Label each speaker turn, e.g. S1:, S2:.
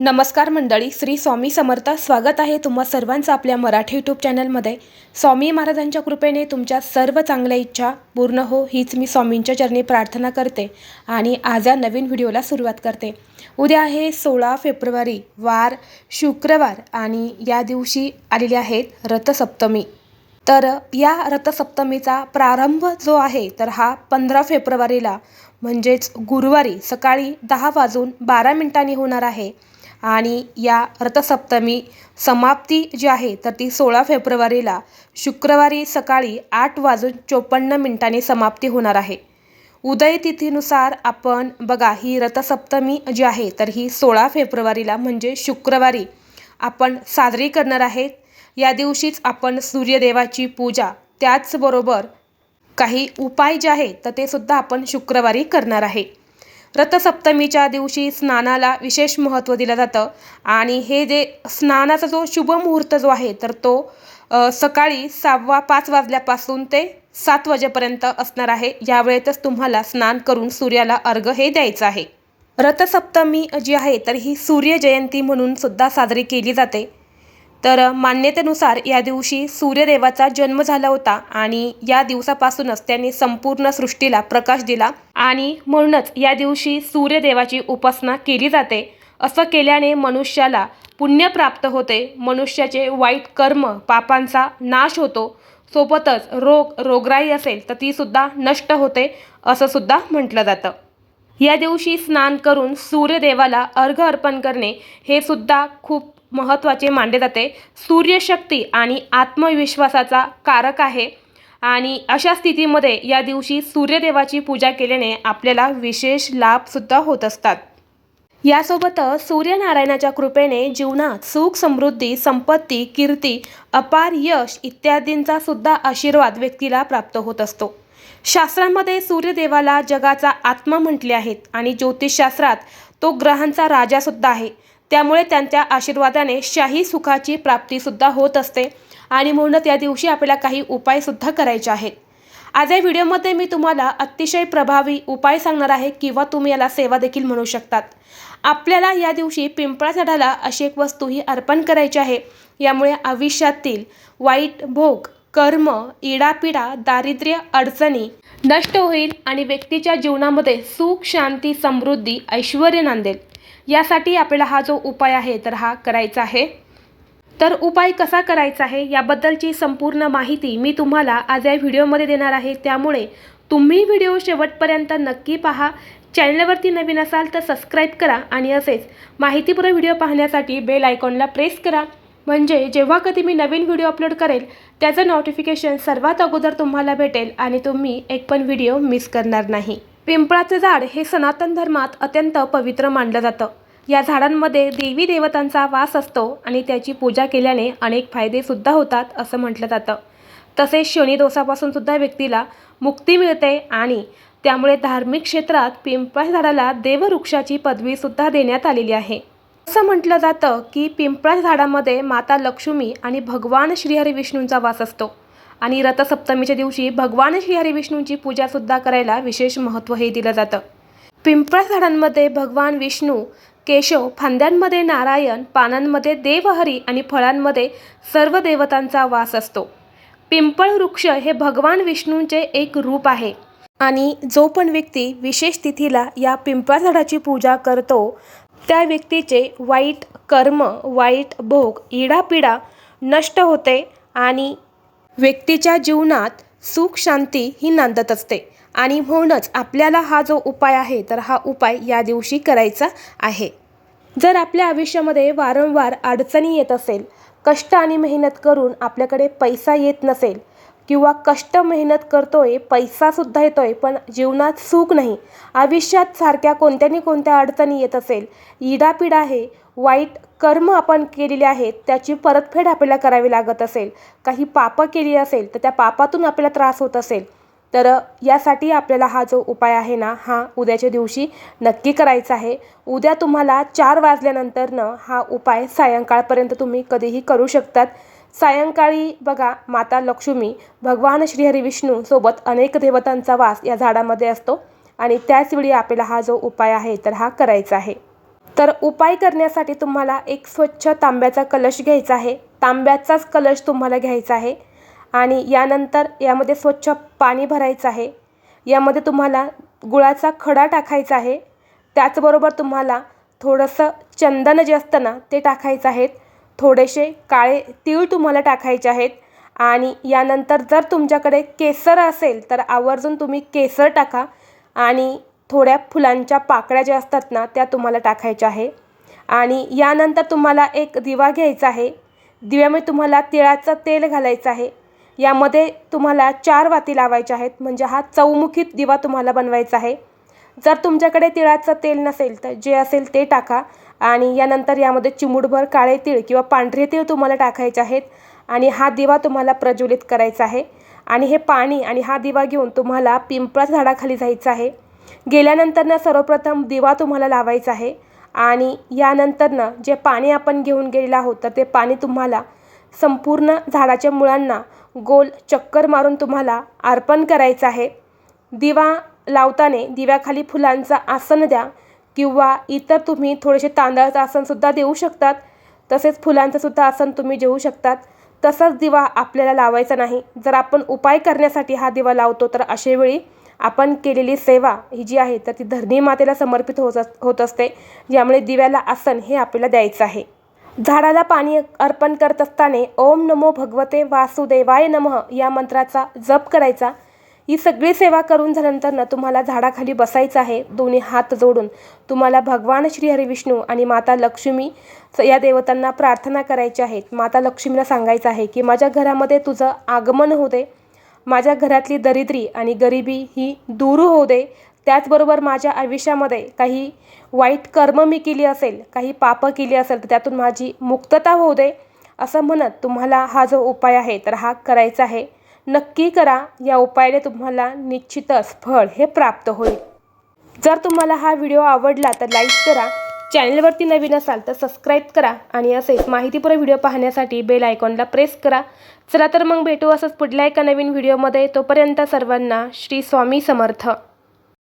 S1: नमस्कार मंडळी श्री स्वामी समर्थ. स्वागत आहे तुम्हा सर्वांचं आपल्या मराठी यूट्यूब चॅनलमध्ये स्वामी महाराजांच्या कृपेने तुमच्या सर्व चांगल्या इच्छा पूर्ण हो हीच मी स्वामींच्या चरणी प्रार्थना करते आणि आज या नवीन व्हिडिओला सुरुवात करते. उद्या आहे सोळा फेब्रुवारी वार शुक्रवार आणि या दिवशी आलेले आहेत रथसप्तमी. तर या रथसप्तमीचा प्रारंभ जो आहे तर हा पंधरा फेब्रुवारीला म्हणजेच गुरुवारी सकाळी दहा वाजून बारा मिनिटांनी होणार आहे. आणि या रथसप्तमी समाप्ती जी आहे तर ती सोळा फेब्रुवारीला शुक्रवारी सकाळी आठ वाजून चोपन्न मिनिटांनी समाप्ती होणार आहे. उदय तिथीनुसार आपण बघा ही रथसप्तमी जी आहे तर ही सोळा फेब्रुवारीला म्हणजे शुक्रवारी आपण साजरी करणार आहेत. या दिवशीच आपण सूर्यदेवाची पूजा त्याचबरोबर काही उपाय जे आहे तर ते सुद्धा आपण शुक्रवारी करणार आहे. रथसप्तमीच्या दिवशी स्नानाला विशेष महत्त्व दिलं जातं. आणि हे जे स्नानाचा जो शुभ मुहूर्त जो आहे तर तो सकाळी सहावा पाच वाजल्यापासून ते सात वाजेपर्यंत असणार आहे. यावेळेतच तुम्हाला स्नान करून सूर्याला अर्घ हे द्यायचं आहे. रथसप्तमी जी आहे तर ही सूर्यजयंती म्हणून सुद्धा साजरी केली जाते. तर मान्यतेनुसार या दिवशी सूर्यदेवाचा जन्म झाला होता आणि या दिवसापासूनच त्यांनी संपूर्ण सृष्टीला प्रकाश दिला आणि म्हणूनच या दिवशी सूर्यदेवाची उपासना केली जाते. असं केल्याने मनुष्याला पुण्य प्राप्त होते. मनुष्याचे वाईट कर्म पापांचा नाश होतो. सोबतच रोग रोगराई असेल तर तीसुद्धा नष्ट होते असं सुद्धा म्हटलं जातं. या दिवशी स्नान करून सूर्यदेवाला अर्घ अर्पण करणे हे सुद्धा खूप महत्त्वाचे मानले जाते. सूर्यशक्ती आणि आत्मविश्वासाचा कारक आहे. आणि अशा स्थितीमध्ये या दिवशी सूर्यदेवाची पूजा केल्याने आपल्याला विशेष लाभसुद्धा होत असतात. यासोबतच सूर्यनारायणाच्या कृपेने जीवनात सुख समृद्धी संपत्ती कीर्ती अपार यश इत्यादींचा सुद्धा आशीर्वाद व्यक्तीला प्राप्त होत असतो. शास्त्रांमध्ये सूर्यदेवाला जगाचा आत्मा म्हटले आहेत आणि ज्योतिषशास्त्रात तो ग्रहांचा राजासुद्धा आहे. त्यामुळे त्यांच्या आशीर्वादाने शाही सुखाची प्राप्तीसुद्धा होत असते आणि म्हणूनच या दिवशी आपल्याला काही उपायसुद्धा करायचे आहेत. आज या व्हिडिओमध्ये मी तुम्हाला अतिशय प्रभावी उपाय सांगणार आहे किंवा तुम्ही याला सेवा देखील म्हणू शकतात. आपल्याला या दिवशी पिंपळा झाडाला अशी एक वस्तू ही अर्पण करायची आहे. यामुळे आयुष्यातील वाईट भोग कर्म इडापिडा दारिद्र्य अडचणी नष्ट होईल आणि व्यक्तीच्या जीवनामध्ये सुख शांती समृद्धी ऐश्वर नांदेल. यासाठी आपल्याला हा जो उपाय आहे तर हा करायचा आहे. तर उपाय कसा करायचा आहे याबद्दलची संपूर्ण माहिती मी तुम्हाला आज या व्हिडिओमध्ये देणार आहे. त्यामुळे तुम्ही व्हिडिओ शेवटपर्यंत नक्की पहा. चॅनलवरती नवीन असाल तर सबस्क्राईब करा आणि असेच माहितीपूर व्हिडिओ पाहण्यासाठी बेल आयकॉनला प्रेस करा. म्हणजे जेव्हा कधी मी नवीन व्हिडिओ अपलोड करेल त्याचं नोटिफिकेशन सर्वात अगोदर तुम्हाला भेटेल आणि तुम्ही एक पण व्हिडिओ मिस करणार नाही. पिंपळाचं झाड हे सनातन धर्मात अत्यंत पवित्र मानलं जातं. या झाडांमध्ये देवी देवतांचा वास असतो आणि त्याची पूजा केल्याने अनेक फायदेसुद्धा होतात असं म्हटलं जातं. तसेच शनिदोषापासून सुद्धा व्यक्तीला मुक्ती मिळते आणि त्यामुळे धार्मिक क्षेत्रात पिंपळ झाडाला देववृक्षाची पदवीसुद्धा देण्यात आलेली आहे. असं म्हटलं जातं की पिंपळ झाडामध्ये माता लक्ष्मी आणि भगवान श्रीहरी विष्णूंचा वास असतो आणि रथसप्तमीच्या दिवशी भगवान श्रीहरी विष्णूंची पूजासुद्धा करायला विशेष महत्त्व हे दिलं जातं. पिंपळ झाडांमध्ये भगवान विष्णू केशव फांद्यांमध्ये नारायण पानांमध्ये देवहरी आणि फळांमध्ये सर्व देवतांचा वास असतो. पिंपळ वृक्ष हे भगवान विष्णूंचे एक रूप आहे. आणि जो पण व्यक्ती विशेष तिथीला या पिंपळ झाडाची पूजा करतो त्या व्यक्तीचे वाईट कर्म वाईट भोग इडापिडा नष्ट होते आणि व्यक्तीच्या जीवनात सुख शांती ही नांदत असते. आणि म्हणूनच आपल्याला हा जो उपाय आहे तर हा उपाय या दिवशी करायचा आहे. जर आपल्या आयुष्यामध्ये वारंवार अडचणी येत असेल कष्ट आणि मेहनत करून आपल्याकडे पैसा येत नसेल किंवा कष्ट मेहनत करतोय पैसासुद्धा येतोय पण जीवनात सुख नाही आयुष्यात सारख्या कोणत्या ना कोणत्या अडचणी येत असेल इडापिडा आहे वाईट कर्म आपण केलेले आहेत त्याची परतफेड आपल्याला करावी लागत असेल काही पापं केली असेल तर त्या पापातून आपल्याला त्रास होत असेल तर यासाठी आपल्याला हा जो उपाय आहे ना हा उद्याच्या दिवशी नक्की करायचा आहे. उद्या तुम्हाला चार वाजल्यानंतरनं हा उपाय सायंकाळपर्यंत तुम्ही कधीही करू शकतात. सायंकाळी बघा माता लक्ष्मी भगवान श्रीहरी विष्णू सोबत अनेक देवतांचा वास या झाडामध्ये असतो आणि त्याचवेळी आपल्याला हा जो उपाय आहे तर हा करायचा आहे. तर उपाय करण्यासाठी तुम्हाला एक स्वच्छ तांब्याचा कलश घ्यायचा आहे. तांब्याचाच कलश तुम्हाला घ्यायचा आहे. आणि यानंतर यामध्ये स्वच्छ पाणी भरायचं आहे. यामध्ये तुम्हाला गुळाचा खडा टाकायचा आहे. त्याचबरोबर तुम्हाला थोडंसं चंदन जे असतं ना ते टाकायचं आहेत थोडेसे काळे तीळ तुम्हाला टाकायचे आहेत. आणि यानंतर जर तुमच्याकडे केसर असेल तर आवर्जून तुम्ही केसर टाका. आणि थोड्या फुलांच्या पाकळ्या ज्या असतात ना त्या तुम्हाला टाकायच्या आहे. आणि यानंतर तुम्हाला एक दिवा घ्यायचा आहे. दिव्यामध्ये तुम्हाला तिळाचं तेल घालायचं आहे. यामध्ये तुम्हाला चार वाती लावायच्या आहेत. म्हणजे हा चौमुखी दिवा तुम्हाला बनवायचा आहे. जर तुमच्याकडे तिळाचं तेल नसेल तर जे असेल ते टाका. आणि यानंतर यामध्ये चिमूटभर काळे तीळ किंवा पांढरे तीळ तुम्हाला टाकायचे आहेत. आणि हा दिवा तुम्हाला प्रज्वलित करायचा आहे. आणि हे पाणी आणि हा दिवा घेऊन तुम्हाला पिंपळाच्या झाडाखाली जायचं आहे. गेल्यानंतर ना सर्वप्रथम दिवा तुम्हाला लावायचा आहे. आणि यानंतर ना जे पाणी आपण घेऊन गेलेलं आहोत तर ते पाणी तुम्हाला संपूर्ण झाडाच्या मुळांना गोल चक्कर मारून तुम्हाला अर्पण करायचं आहे. दिवा लावताना दिव्याखाली फुलांचा आसन द्या किंवा इतर तुम्ही थोडेसे तांदळाचं आसनसुद्धा देऊ शकतात. तसेच फुलांचंसुद्धा आसन तुम्ही देऊ शकतात. तसाच दिवा आपल्याला लावायचा नाही. जर आपण उपाय करण्यासाठी हा दिवा लावतो तर अशावेळी आपण केलेली सेवा ही जी आहे तर ती धरणी मातेला समर्पित होत अस होत असते. ज्यामुळे दिव्याला आसन हे आपल्याला द्यायचं आहे. झाडाला पाणी अर्पण करत असताना ओम नमो भगवते वासुदेवाय नमः या मंत्राचा जप करायचा. ही सगळी सेवा करून झाल्यानंतर ना तुम्हाला झाडाखाली बसायचं आहे दोन्ही हात जोडून. तुम्हाला भगवान श्री हरिविष्णू आणि माता लक्ष्मी स- या देवतांना प्रार्थना करायची आहेत माता लक्ष्मीला सांगायचं आहे की माझ्या घरामध्ये तुझं आगमन होऊ दे. माझ्या घरातली दरिद्री आणि गरिबी ही दूर होऊ दे. त्याचबरोबर माझ्या आयुष्यामध्ये काही वाईट कर्म मी केली असेल काही पापं केली असेल तर त्यातून माझी मुक्तता होऊ दे असं म्हणत तुम्हाला हा जो उपाय आहे तर हा करायचा आहे. नक्की करा. या उपायाने तुम्हाला निश्चितच फळ हे प्राप्त होईल. जर तुम्हाला हा व्हिडिओ आवडला तर लाईक करा. चॅनलवरती नवीन असाल तर सबस्क्राईब करा. आणि असेच माहितीपूर्ण व्हिडिओ पाहण्यासाठी बेल आयकॉनला प्रेस करा. चला तर मग भेटू असंच पुढल्या एका नवीन व्हिडिओमध्ये. तोपर्यंत सर्वांना श्री स्वामी समर्थ.